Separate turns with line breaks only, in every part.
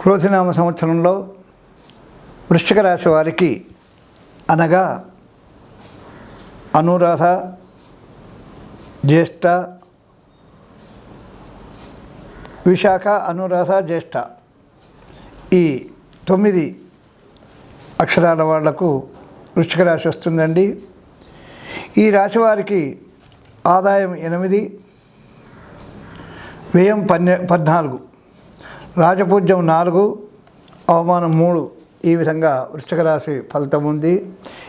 క్రోధినామ సంవత్సరంలో వృశ్చిక రాశి వారికి అనగా అనురాధ జ్యేష్ఠ విశాఖ అనురాధ జ్యేష్ఠ. ఈ తొమ్మిది అక్షరాల వాళ్ళకు వృశ్చిక రాశి వస్తుందండి. ఈ రాశి వారికి ఆదాయం ఎనిమిది వ్యయం పన్నె పద్నాలుగు. రాజపూజ్యం నాలుగు అవమానం మూడు. ఈ విధంగా వృశ్చిక రాశి ఫలితం ఉంది.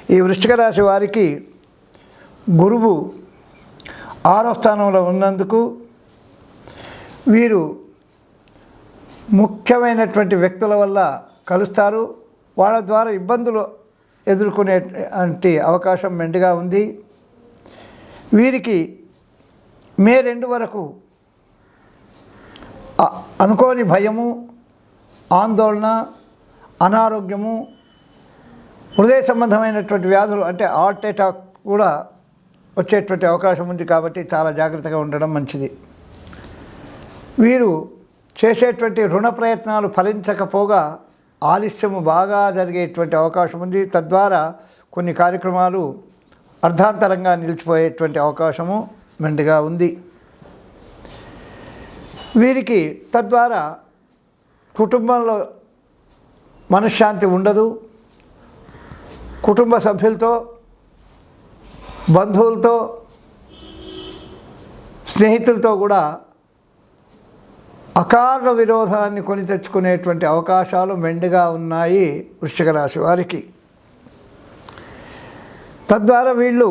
ఈ వృశ్చిక రాశి వారికి గురువు ఆరో స్థానంలో ఉన్నందుకు వీరు ముఖ్యమైనటువంటి వ్యక్తుల వల్ల కలుస్తారు. వాళ్ళ ద్వారా ఇబ్బందులు ఎదుర్కొనే అంటే అవకాశం మెండుగా ఉంది. వీరికి మే రెండు వరకు అనుకోని భయము ఆందోళన అనారోగ్యము హృదయ సంబంధమైనటువంటి వ్యాధులు అంటే హార్ట్ అటాక్ కూడా వచ్చేటువంటి అవకాశం ఉంది కాబట్టి చాలా జాగ్రత్తగా ఉండడం మంచిది. వీరు చేసేటువంటి రుణ ప్రయత్నాలు ఫలించకపోగా ఆలస్యము బాగా జరిగేటువంటి అవకాశం ఉంది. తద్వారా కొన్ని కార్యక్రమాలు అర్ధాంతరంగా నిలిచిపోయేటువంటి అవకాశము మెండుగా ఉంది. వీరికి తద్వారా కుటుంబంలో మనశ్శాంతి ఉండదు. కుటుంబ సభ్యులతో బంధువులతో స్నేహితులతో కూడా అకారణ విరోధాన్ని కొని తెచ్చుకునేటువంటి అవకాశాలు మెండుగా ఉన్నాయి వృశ్చిక రాశి వారికి. తద్వారా వీళ్ళు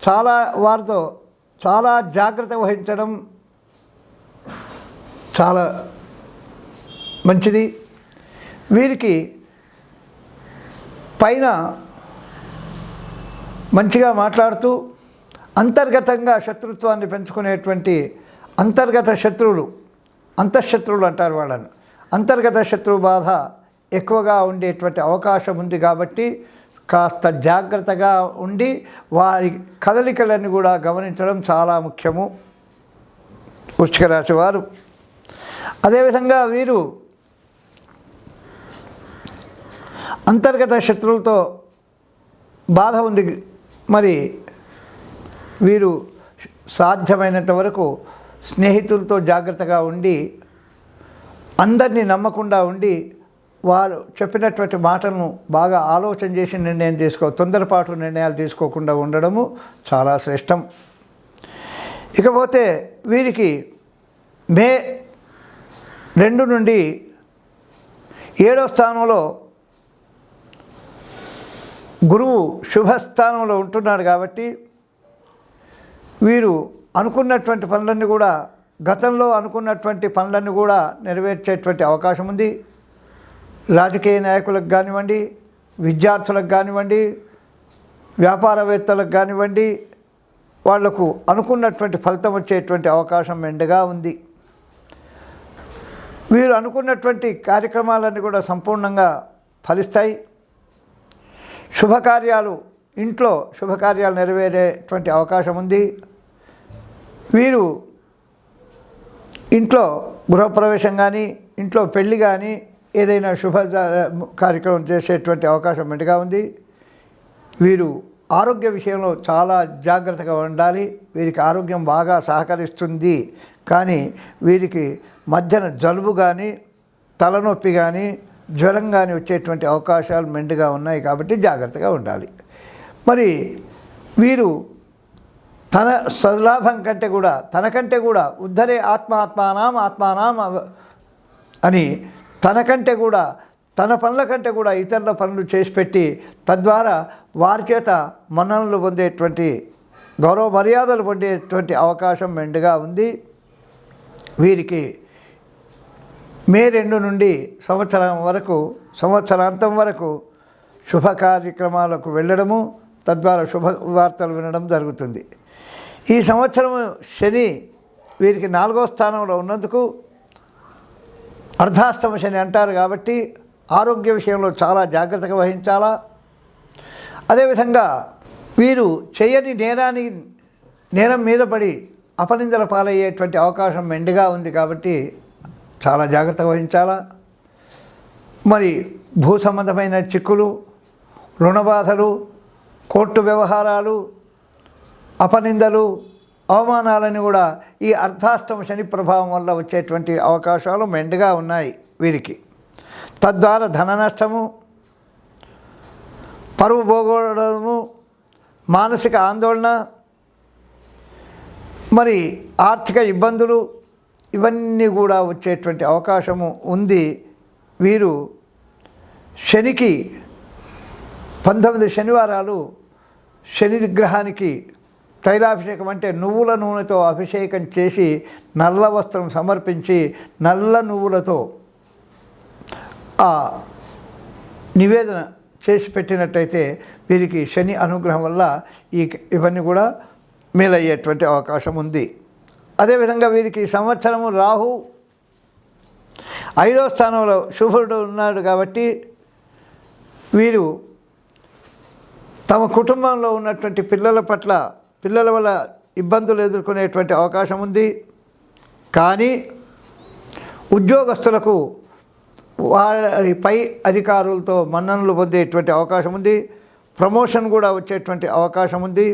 చాలా వారితో చాలా జాగ్రత్త వహించడం చాలా మంచిది. వీరికి పైన మంచిగా మాట్లాడుతూ అంతర్గతంగా శత్రుత్వాన్ని పెంచుకునేటువంటి అంతర్గత శత్రువులు అంతఃశత్రువులు అంటారు వాళ్ళని. అంతర్గత శత్రువు బాధ ఎక్కువగా ఉండేటువంటి అవకాశం ఉంది కాబట్టి కాస్త జాగ్రత్తగా ఉండి వారి కదలికలను కూడా గమనించడం చాలా ముఖ్యము. వృశ్చిక రాశి వారు అదేవిధంగా వీరు అంతర్గత శత్రువులతో బాధ ఉంది. మరి వీరు సాధ్యమైనంత వరకు స్నేహితులతో జాగ్రత్తగా ఉండి అందరినీ నమ్మకుండా ఉండి వారు చెప్పినటువంటి మాటలను బాగా ఆలోచన చేసి నిర్ణయం తీసుకో తొందరపాటు నిర్ణయాలు తీసుకోకుండా ఉండడము చాలా శ్రేష్టం. ఇకపోతే వీరికి మే రెండు నుండి ఏడో స్థానంలో గురువు శుభస్థానంలో ఉంటున్నాడు కాబట్టి వీరు అనుకున్నటువంటి పనులన్నీ కూడా గతంలో అనుకున్నటువంటి పనులన్నీ కూడా నెరవేర్చేటువంటి అవకాశం ఉంది. రాజకీయ నాయకులకు కానివ్వండి విద్యార్థులకు కానివ్వండి వ్యాపారవేత్తలకు కానివ్వండి వాళ్ళకు అనుకున్నటువంటి ఫలితం వచ్చేటువంటి అవకాశం మెండుగా ఉంది. మీరు అనుకున్నటువంటి కార్యక్రమాలన్నీ కూడా సంపూర్ణంగా ఫలిస్తాయి. శుభకార్యాలు ఇంట్లో శుభకార్యాలు నెరవేరేటువంటి అవకాశం ఉంది. వీరు ఇంట్లో గృహప్రవేశం కానీ ఇంట్లో పెళ్ళి కానీ ఏదైనా శుభ కార్యక్రమం చేసేటువంటి అవకాశం మెండుగా ఉంది. వీరు ఆరోగ్య విషయంలో చాలా జాగ్రత్తగా ఉండాలి. వీరికి ఆరోగ్యం బాగా సహకరిస్తుంది. కానీ వీరికి మధ్యన జలుబు కానీ తలనొప్పి కానీ జ్వరం కానీ వచ్చేటువంటి అవకాశాలు మెండుగా ఉన్నాయి కాబట్టి జాగ్రత్తగా ఉండాలి. మరి వీరు తన సదులాభం కంటే కూడా తనకంటే కూడా ఉద్ధరే ఆత్మ ఆత్మానాం ఆత్మానాం అవ- అని తనకంటే కూడా తన పనుల కంటే కూడా ఇతరుల పనులు చేసి పెట్టి తద్వారా వారి చేత మన్ననలు పొందేటువంటి గౌరవ మర్యాదలు పొందేటువంటి అవకాశం మెండుగా ఉంది. వీరికి మే రెండు నుండి సంవత్సరం వరకు సంవత్సరాంతం వరకు శుభ కార్యక్రమాలకు వెళ్ళడము తద్వారా శుభ వార్తలు వినడం జరుగుతుంది. ఈ సంవత్సరం శని వీరికి నాలుగో స్థానంలో ఉన్నందుకు అర్ధాష్టమ శని అంటారు కాబట్టి ఆరోగ్య విషయంలో చాలా జాగ్రత్తగా వహించాలా? అదేవిధంగా వీరు చేయని నేరాన్ని నేరం మీద పడి అపనిందల పాలయ్యేటువంటి అవకాశం మెండుగా ఉంది కాబట్టి చాలా జాగ్రత్తగా వహించాలా? మరి భూ సంబంధమైన చిక్కులు రుణబాధలు కోర్టు వ్యవహారాలు అపనిందలు అవమానాలని కూడా ఈ అర్ధాష్టమ శని ప్రభావం వల్ల వచ్చేటువంటి అవకాశాలు మెండుగా ఉన్నాయి వీరికి. తద్వారా ధన నష్టము పరువు పోగొడము మానసిక ఆందోళన మరి ఆర్థిక ఇబ్బందులు ఇవన్నీ కూడా వచ్చేటువంటి అవకాశము ఉంది. వీరు శనికి పంతొమ్మిది శనివారాలు శని విగ్రహానికి తైలాభిషేకం అంటే నువ్వుల నూనెతో అభిషేకం చేసి నల్ల వస్త్రం సమర్పించి నల్ల నువ్వులతో ఆ నివేదన చేసి పెట్టినట్టయితే వీరికి శని అనుగ్రహం వల్ల ఈ ఇవన్నీ కూడా మేలయ్యేటువంటి అవకాశం ఉంది. అదేవిధంగా వీరికి ఈ సంవత్సరము రాహు ఐదో స్థానంలో శుభుడు ఉన్నాడు కాబట్టి వీరు తమ కుటుంబంలో ఉన్నటువంటి పిల్లల పట్ల పిల్లల వల్ల ఇబ్బందులు ఎదుర్కొనేటువంటి అవకాశం ఉంది. కానీ ఉద్యోగస్తులకు వారి పై అధికారులతో మన్ననలు పొందేటువంటి అవకాశం ఉంది. ప్రమోషన్ కూడా వచ్చేటువంటి అవకాశం ఉంది.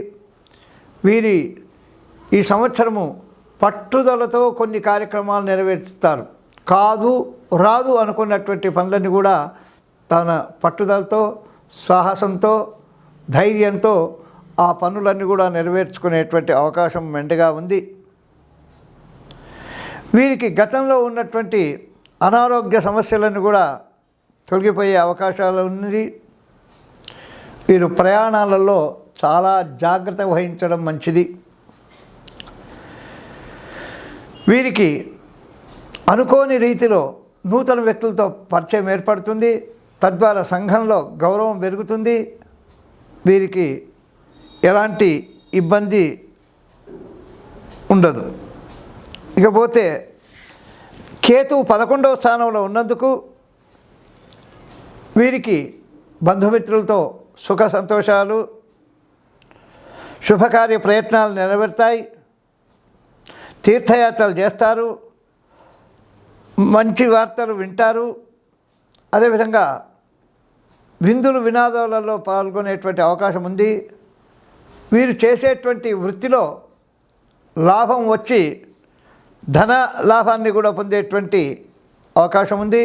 వీరి ఈ సంవత్సరము పట్టుదలతో కొన్ని కార్యక్రమాలు నెరవేరుస్తారు కాదు రాదు అనుకున్నటువంటి పనులన్నీ కూడా తన పట్టుదలతో సాహసంతో ధైర్యంతో ఆ పనులన్నీ కూడా నెరవేర్చుకునేటువంటి అవకాశం మెండుగా ఉంది. వీరికి గతంలో ఉన్నటువంటి అనారోగ్య సమస్యలను కూడా తొలగిపోయే అవకాశాలు ఉంది వీరు ప్రయాణాలలో చాలా జాగ్రత్త వహించడం మంచిది. వీరికి అనుకోని రీతిలో నూతన వ్యక్తులతో పరిచయం ఏర్పడుతుంది. తద్వారా సంఘంలో గౌరవం పెరుగుతుంది. వీరికి ఎలాంటి ఇబ్బంది ఉండదు. ఇకపోతే కేతువు పదకొండవ స్థానంలో ఉన్నందుకు వీరికి బంధుమిత్రులతో సుఖ సంతోషాలు శుభకార్య ప్రయత్నాలు నెరవేరుతాయి. తీర్థయాత్రలు చేస్తారు. మంచి వార్తలు వింటారు. అదేవిధంగా విందులు వినాదాలలో పాల్గొనేటువంటి అవకాశం ఉంది. వీరు చేసేటువంటి వృత్తిలో లాభం వచ్చి ధన లాభాన్ని కూడా పొందేటువంటి అవకాశం ఉంది.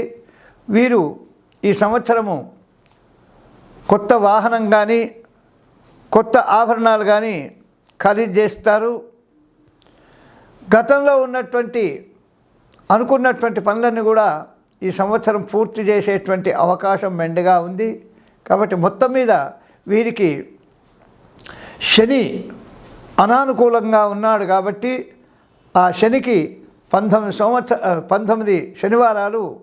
వీరు ఈ సంవత్సరము కొత్త వాహనం కానీ కొత్త ఆభరణాలు కానీ ఖరీదు చేస్తారు. గతంలో ఉన్నటువంటి అనుకున్నటువంటి పనులన్నీ కూడా ఈ సంవత్సరం పూర్తి చేసేటువంటి అవకాశం మెండుగా ఉంది. కాబట్టి మొత్తం మీద వీరికి శని అనానుకూలంగా ఉన్నాడు కాబట్టి ఆ శనికి పంతొమ్మిది సంవత్సర పంతొమ్మిది శనివారాలు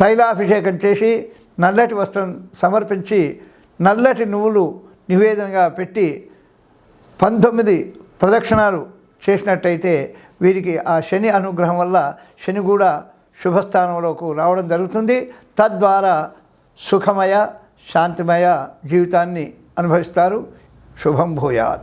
తైలాభిషేకం చేసి నల్లటి వస్త్రం సమర్పించి నల్లటి నువ్వులు నివేదనగా పెట్టి పంతొమ్మిది ప్రదక్షిణాలు చేసినట్టయితే వీరికి ఆ శని అనుగ్రహం వల్ల శని కూడా శుభస్థానంలోకి రావడం జరుగుతుంది. తద్వారా సుఖమయ శాంతిమయ జీవితాన్ని అనుభవిస్తారు. శుభం భూయాత్.